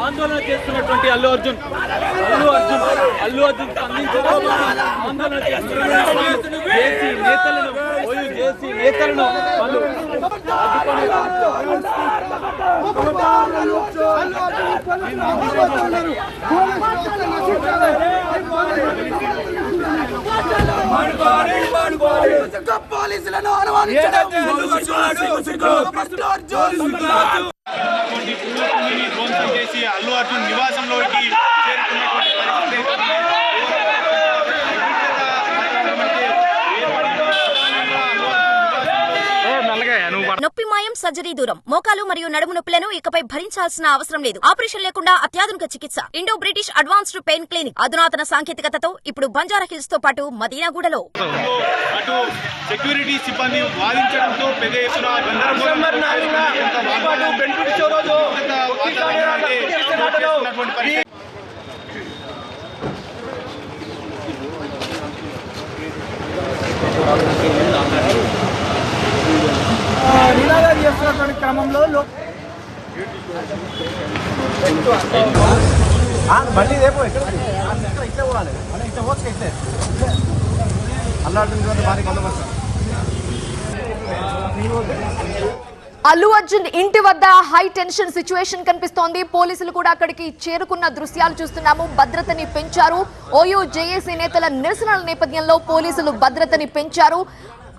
ఆందోళన చేస్తున్నటువంటి అల్లు అర్జున్. అల్లు అర్జున్ అల్లు అర్జున్ స్పందించడం ఆందోళన చేస్తున్నటువంటి నేతలను ఓయూ జేసీ నేతలను వాళ్ళు పోలీసులను అనుమానించడం సర్జరీ దూరం. మోకాలు మరియు నడుము నొప్పులను ఇకపై భరించాల్సిన అవసరం లేదు. ఆపరేషన్ లేకుండా అత్యాధునిక చికిత్స. Indo British advanced pain clinic. అధునాతన సాంకేతికతతో ఇప్పుడు బంజారా హిల్స్తో పాటు మదీనాగూడలో. అటు సెక్యూరిటీ సిబ్బంది వాదించడంతో పెద్ద ఎత్తున గందరగోళం చేస్తున్నటువంటి క్రమంలో బండి రేపు ఎక్కడ ఇక్కడ ఇట్లా పోవాలి. అలా ఇట్లా పోవచ్చు ఇట్లే. అల్లాడుతుంది భారీ బందోబస్తు అల్లు అర్జున్ ఇంటి వద్ద హై టెన్షన్ సిచ్యువేషన్ కనిపిస్తోంది. పోలీసులు కూడా అక్కడికి చేరుకున్న దృశ్యాలు చూస్తున్నాము. భద్రతని పెంచారు. ఓయూ జేఏసీ నేతల నిరసనల నేపథ్యంలో పోలీసులు భద్రతని పెంచారు.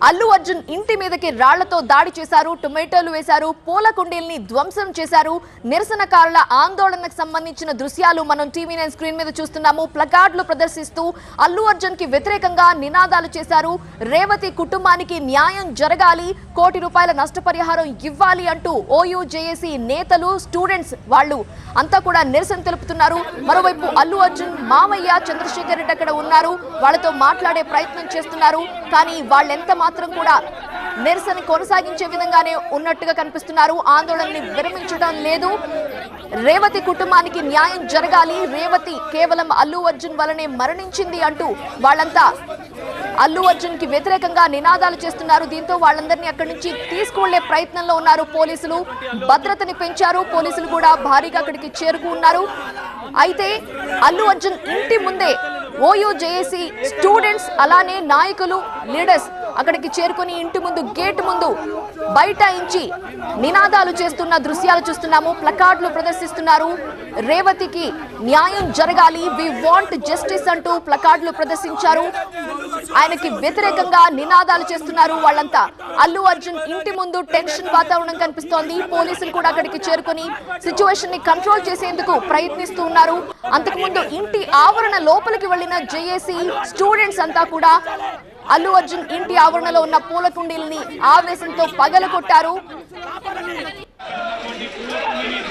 అల్లు అర్జున్ ఇంటి మీదకి రాళ్ళతో దాడి చేశారు టొమాటోలు వేశారు పూల కుండీల్ని ధ్వంసం చేశారు. నిరసనకారుల ఆందోళనకు సంబంధించిన దృశ్యాలు మనం టీవీ నైన్ స్క్రీన్ మీద చూస్తున్నాము. ప్లకార్డులు ప్రదర్శిస్తూ అల్లు అర్జున్కి వ్యతిరేకంగా నినాదాలు చేశారు. రేవతి కుటుంబానికి న్యాయం జరగాలి కోటి రూపాయల నష్టపరిహారం ఇవ్వాలి అంటూ ఓయూ జేఏసీ నేతలు స్టూడెంట్స్ వాళ్ళు అంతా కూడా నిరసన తెలుపుతున్నారు. మరోవైపు అల్లు అర్జున్ మామయ్య చంద్రశేఖర్ రెడ్డి అక్కడ ఉన్నారు. వాళ్ళతో మాట్లాడే ప్రయత్నం చేస్తున్నారు. కానీ వాళ్ళెంత మాత్రం కూడా నిరసన కొనసాగించే విధంగానే ఉన్నట్టుగా కనిపిస్తున్నారు. ఆందోళనని విరమించడం లేదు. రేవతి కుటుంబానికి న్యాయం జరగాలి. రేవతి కేవలం అల్లు అర్జున్ వలనే మరణించింది అంటూ వాళ్ళంతా అల్లు అర్జున్కి వ్యతిరేకంగా నినాదాలు చేస్తున్నారు. దీంతో వాళ్ళందరినీ అక్కడి నుంచి తీసుకువెళ్ళే ప్రయత్నంలో ఉన్నారు పోలీసులు. భద్రతని పెంచారు. పోలీసులు కూడా భారీగా అక్కడికి చేరుకున్నారు అయితే అల్లు అర్జున్ ఇంటి ముందే ఓయూ జేఏసీ స్టూడెంట్స్ అలానే నాయకులు లీడర్స్ అక్కడికి చేరుకుని ఇంటి ముందు గేట్ ముందు బైఠాయించి నినాదాలు చేస్తున్న దృశ్యాలు చూస్తున్నాము ప్లకార్డులు ప్రదర్శిస్తున్నారు. రేవతికి న్యాయం జరగాలి వి వాంట్ జస్టిస్ అంటూ ప్లకార్డులు ప్రదర్శించారు. ఆయనకి వ్యతిరేకంగా నినాదాలు చేస్తున్నారు వాళ్ళంతా. అల్లు అర్జున్ ఇంటి ముందు టెన్షన్ వాతావరణం కనిపిస్తోంది. పోలీసులు కూడా అక్కడికి చేరుకొని సిచ్యువేషన్ని కంట్రోల్ చేసేందుకు ప్రయత్నిస్తూ ఉన్నారు. అంతకుముందు ఇంటి ఆవరణ లోపలికి వెళ్ళిన జేఏసీ స్టూడెంట్స్ అంతా కూడా అల్లు అర్జున్ ఇంటి ఆవరణలో ఉన్న పూల కుండీల్ని ఆవేశంతో పగలగొట్టారు.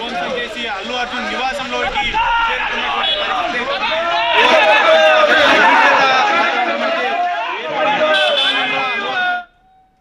ఉన్నటువంటి అల్లు అర్జున్ నివాసంలోకి